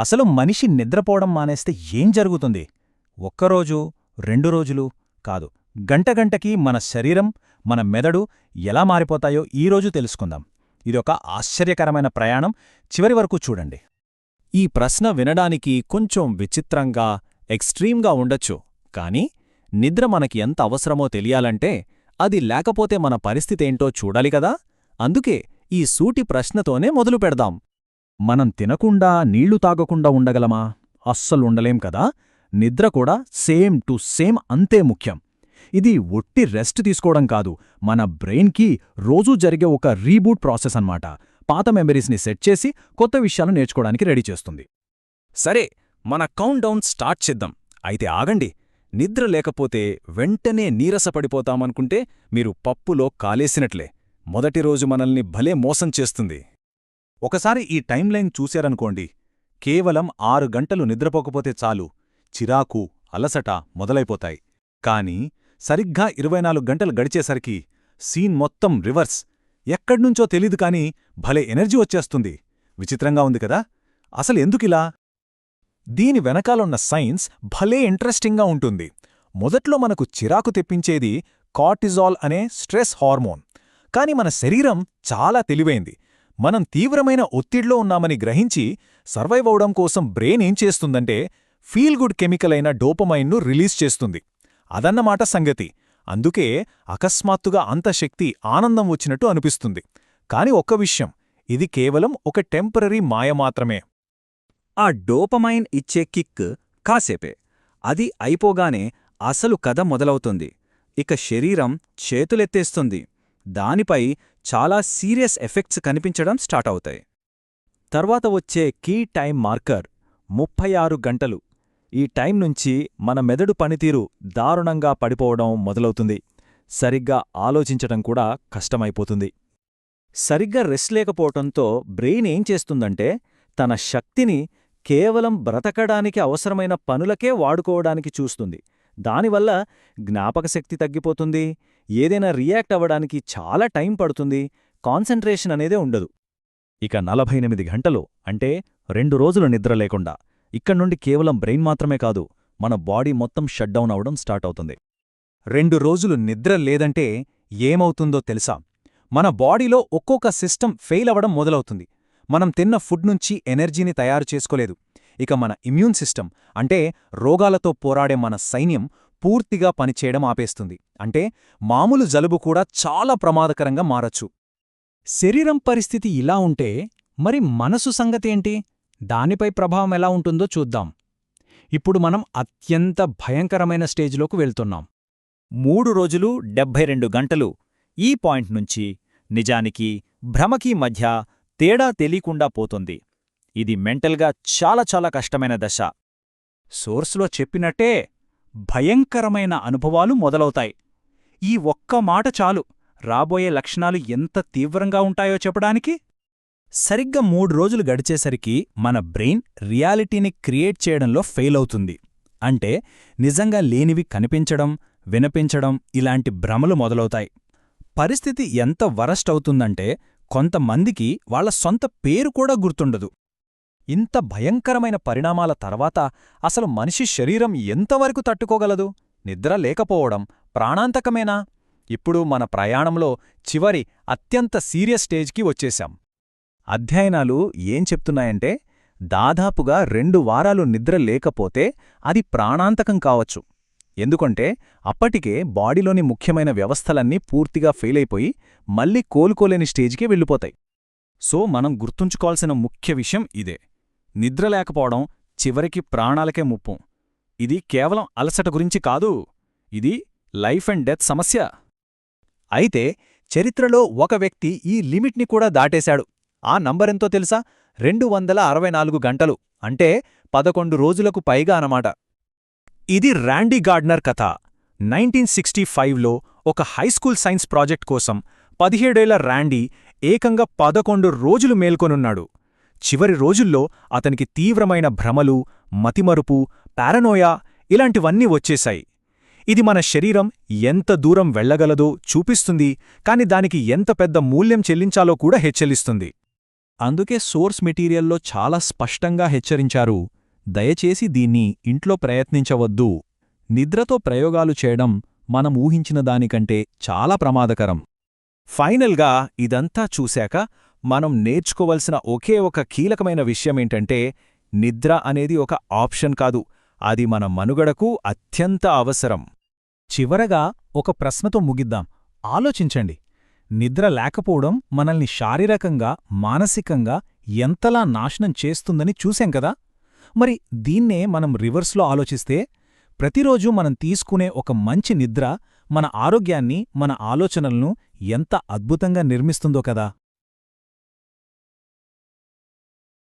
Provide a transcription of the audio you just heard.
అసలు మనిషి నిద్రపోవడం మానేస్తే ఏం జరుగుతుంది? ఒక్కరోజు రెండు రోజులు కాదు. గంట గంటకి మన శరీరం మన మెదడు ఎలా మారిపోతాయో ఈరోజు తెలుసుకుందాం. ఇదొక ఆశ్చర్యకరమైన ప్రయాణం. చివరి వరకు చూడండి. ఈ ప్రశ్న వినడానికి కొంచెం విచిత్రంగా ఎక్స్ట్రీమ్గా ఉండొచ్చు. కానీ నిద్ర మనకి ఎంత అవసరమో తెలియాలంటే అది లేకపోతే మన పరిస్థితేంటో చూడాలి కదా? అందుకే ఈ సూటి ప్రశ్నతోనే మొదలు పెడదాం. మనం తినకుండా నీళ్ళు తాగకుండా ఉండగలమా? అస్సలుండలేం కదా. నిద్ర కూడా సేమ్ టు సేమ్ అంతే ముఖ్యం. ఇది ఒట్టి రెస్ట్ తీసుకోవడం కాదు. మన బ్రెయిన్కి రోజూ జరిగే ఒక రీబూట్ ప్రాసెస్ అన్నమాట. పాత మెమరీస్ని సెట్ చేసి కొత్త విషయాలు నేర్చుకోవడానికి రెడీ చేస్తుంది. సరే మన కౌంట్ డౌన్ స్టార్ట్ చేద్దాం. అయితే ఆగండి. నిద్ర లేకపోతే వెంటనే నీరసపడిపోతామనుకుంటే మీరు పప్పులో కాలేసినట్లే. మొదటి రోజు మనల్ని భలే మోసం చేస్తుంది. ఒకసారి ఈ టైంలైన్ చూశారనుకోండి కేవలం ఆరు గంటలు నిద్రపోకపోతే చాలు చిరాకు అలసట మొదలైపోతాయి. కాని సరిగ్గా ఇరవై నాలుగు గంటలు గడిచేసరికి సీన్ మొత్తం రివర్స్. ఎక్కడ్నుంచో తెలీదు కాని భలే ఎనర్జీ వచ్చేస్తుంది. విచిత్రంగా ఉంది కదా! అసలు ఎందుకిలా దీని వెనకాలున్న సైన్స్ భలే ఇంట్రెస్టింగ్గా ఉంటుంది. మొదట్లో మనకు చిరాకు తెప్పించేది కార్టిజాల్ అనే స్ట్రెస్ హార్మోన్. కాని మన శరీరం చాలా తెలివైంది. మనం తీవ్రమైన ఒత్తిడిలో ఉన్నామని గ్రహించి సర్వైవ్ అవడం కోసం బ్రెయిన్ ఏం చేస్తుందంటే ఫీల్ గుడ్ కెమికల్ అయిన డోపమైన్ను రిలీజ్ చేస్తుంది. అదన్నమాట సంగతి. అందుకే అకస్మాత్తుగా అంత శక్తి ఆనందం వచ్చినట్టు అనిపిస్తుంది. కాని ఒక్క విషయం ఇది కేవలం ఒక టెంపరరీ మాయ మాత్రమే. ఆ డోపమైన్ ఇచ్చే కిక్ కాసేపే. అది అయిపోగానే అసలు కథ మొదలవుతుంది. ఇక శరీరం చేతులెత్తేస్తుంది. దానిపై చాలా సీరియస్ ఎఫెక్ట్స్ కనిపించడం స్టార్ట్ అవుతాయి. తర్వాత వచ్చే కీ టైం మార్కర్ ముప్పై ఆరు గంటలు. ఈ టైం నుంచి మన మెదడు పనితీరు దారుణంగా పడిపోవడం మొదలవుతుంది. సరిగ్గా ఆలోచించటం కూడా కష్టమైపోతుంది. సరిగ్గా రెస్ట్ లేకపోవటంతో బ్రెయిన్ ఏం చేస్తుందంటే తన శక్తిని కేవలం బ్రతకడానికి అవసరమైన పనులకే వాడుకోవడానికి చూస్తుంది. దానివల్ల జ్ఞాపకశక్తి తగ్గిపోతుంది ఏదైనా రియాక్ట్ అవ్వడానికి చాలా టైం పడుతుంది కాన్సంట్రేషన్ అనేదే ఉండదు. ఇక నలభై ఎనిమిది గంటలు అంటే రెండు రోజులు నిద్ర లేకుండా ఇక్కడ్నుండి కేవలం బ్రెయిన్ మాత్రమే కాదు మన బాడీ మొత్తం షట్డౌన్ అవడం స్టార్ట్ అవుతుంది. రెండు రోజులు నిద్ర లేదంటే ఏమవుతుందో తెలుసా? మన బాడీలో ఒక్కొక్క సిస్టమ్ ఫెయిల్ అవ్వడం మొదలవుతుంది. మనం తిన్న ఫుడ్ నుంచి ఎనర్జీని తయారు చేసుకోలేదు. ఇక మన ఇమ్యూన్ సిస్టమ్ అంటే రోగాలతో పోరాడే మన సైన్యం పూర్తిగా పనిచేయడం ఆపేస్తుంది. అంటే మామూలు జలుబు కూడా చాలా ప్రమాదకరంగా మారచ్చు. శరీరం పరిస్థితి ఇలా ఉంటే మరి మనసు సంగతేంటి దానిపై ప్రభావం ఎలా ఉంటుందో చూద్దాం. ఇప్పుడు మనం అత్యంత భయంకరమైన స్టేజ్లోకి వెళ్తున్నాం. మూడు రోజులు డెబ్భై రెండు గంటలు ఈ పాయింట్ నుంచి నిజానికి భ్రమకి మధ్య తేడా తెలియకుండా పోతుంది. ఇది మెంటల్గా చాలా చాలా కష్టమైన దశ. సోర్స్లో చెప్పినట్టే భయంకరమైన అనుభవాలు మొదలవుతాయి. ఈ ఒక్క మాట చాలు. రాబోయే లక్షణాలు ఎంత తీవ్రంగా ఉంటాయో చెప్పడానికి? సరిగ్గా మూడు రోజులు గడిచేసరికి మన బ్రెయిన్ రియాలిటీని క్రియేట్ చేయడంలో ఫెయిల్ అవుతుంది. అంటే నిజంగా లేనివి కనిపించడం వినిపించడం ఇలాంటి భ్రమలు మొదలవుతాయి. పరిస్థితి ఎంత వరస్ట్ అవుతుందంటే కొంతమందికి వాళ్ళ సొంత పేరు కూడా గుర్తుండదు. ఇంత భయంకరమైన పరిణామాల తర్వాత అసలు మనిషి శరీరం ఎంతవరకు తట్టుకోగలదు? నిద్ర లేకపోవడం ప్రాణాంతకమేనా? ఇప్పుడు మన ప్రయాణంలో చివరి అత్యంత సీరియస్ స్టేజ్కి వచ్చేశాం. అధ్యయనాలు ఏం చెప్తున్నాయంటే దాదాపుగా రెండు వారాలు నిద్ర లేకపోతే అది ప్రాణాంతకం కావచ్చు. ఎందుకంటే అప్పటికే బాడీలోని ముఖ్యమైన వ్యవస్థలన్నీ పూర్తిగా ఫెయిలైపోయి మళ్ళీ కోలుకోలేని స్టేజ్కే వెళ్ళిపోతాయి. సో మనం గుర్తుంచుకోవాల్సిన ముఖ్య విషయం ఇదే. నిద్ర లేకపోవడం చివరికి ప్రాణాలకే ముప్పు. ఇది కేవలం అలసట గురించి కాదు. ఇది లైఫ్ అండ్ డెత్ సమస్య. అయితే చరిత్రలో ఒక వ్యక్తి ఈ లిమిట్ని కూడా దాటేశాడు. ఆ నంబరెంతో తెలుసా? రెండు వందల అరవై నాలుగు గంటలు. అంటే పదకొండు రోజులకు పైగా అనమాట ఇది ర్యాండీ గార్డ్నర్ కథ. నైన్టీన్ సిక్స్టీ ఫైవ్లో ఒక హైస్కూల్ సైన్స్ ప్రాజెక్ట్ కోసం పదిహేడేళ్ళ ర్యాండీ ఏకంగా పదకొండు రోజులు మేల్కొనున్నాడు. చివరి రోజుల్లో అతనికి తీవ్రమైన భ్రమలు మతిమరుపు పారనోయా ఇలాంటివన్నీ వచ్చేశాయి. ఇది మన శరీరం ఎంత దూరం వెళ్ళగలదో చూపిస్తుంది కాని దానికి ఎంత పెద్ద మూల్యం చెల్లించాలో కూడా హెచ్చరిస్తుంది. అందుకే సోర్స్ మెటీరియల్లో చాలా స్పష్టంగా హెచ్చరించారు. దయచేసి దీన్ని ఇంట్లో ప్రయత్నించవద్దు. నిద్రతో ప్రయోగాలు చేయడం మనం ఊహించిన దానికంటే చాలా ప్రమాదకరం. ఫైనల్గా ఇదంతా చూశాక మనం నేర్చుకోవలసిన ఒకే ఒక కీలకమైన విషయమేంటంటే నిద్ర అనేది ఒక ఆప్షన్ కాదు. అది మన మనుగడకు అత్యంత అవసరం. చివరగా ఒక ప్రశ్నతో ముగిద్దాం. ఆలోచించండి. నిద్ర లేకపోవడం మనల్ని శారీరకంగా మానసికంగా ఎంతలా నాశనం చేస్తుందని చూశాం కదా? మరి దీన్నే మనం రివర్స్లో ఆలోచిస్తే ప్రతిరోజు మనం తీసుకునే ఒక మంచి నిద్ర మన ఆరోగ్యాన్ని మన ఆలోచనలను ఎంత అద్భుతంగా నిర్మిస్తుందో కదా?